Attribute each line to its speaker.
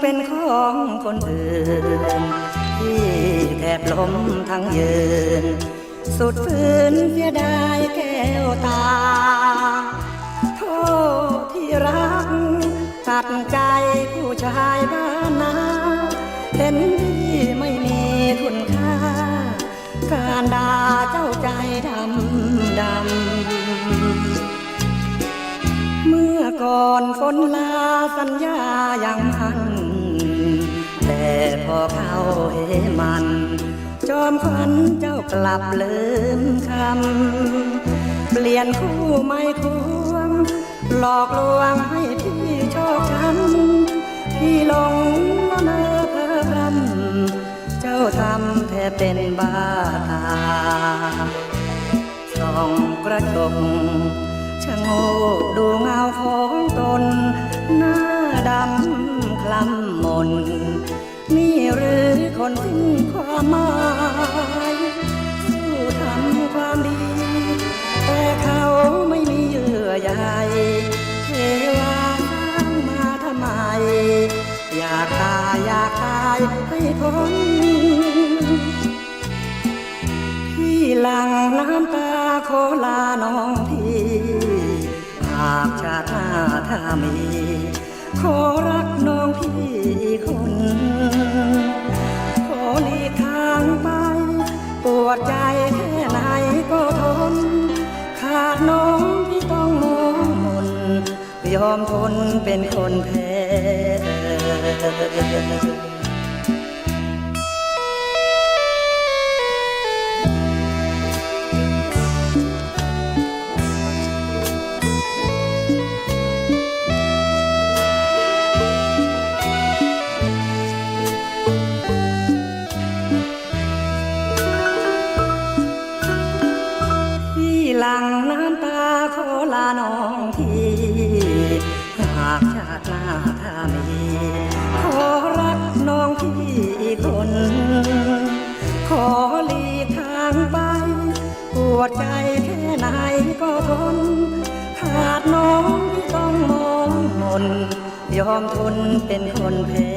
Speaker 1: เป็นของคนอื่น ที่แทบล้มทั้งยืน สุดฝืนเสียดายแก้วตา โทษที่รัก ตัดใจผู้ชายบ้านนาเห็นที่ไม่มีคุณค่า การด่าเจ้าใจดำดำเมื่อก่อนฝนลาสัญญาอย่างมัน แต่พอเข้าเหมัน จอมขวัญเจ้ากลับลืมคำ เปลี่ยนคู่ไม่ควงหลอกลวงให้พี่โชคช้ำพี่หลงละเมอเพ้อพรำเจ้าทำแทบเป็นบ้าตาส่องกระจกชะโงกดูเงาของตน หน้าดำคล้ำมน นี่หรือคนสิ้นความหมายสู้ทำความดี แต่เขาไม่มีเยื่อใยเทวาสร้างมาทำไม อยากตายอยากตายให้พ้นพี่หลังน้ำตาโคลาน้องพี่หากชาติหน้าถ้ามีขอรักน้องพี่คน มทนเป็นคนแพ้พี่หลังน้ำตาขอลานอากชาติหน้าถ้ามีขอรักน้องพี่คน ขอหลีทางไปปวดใจแค่ไหนก็ทน ขาดน้องที่ต้องมองมน ยอมทนเป็นคนแพ้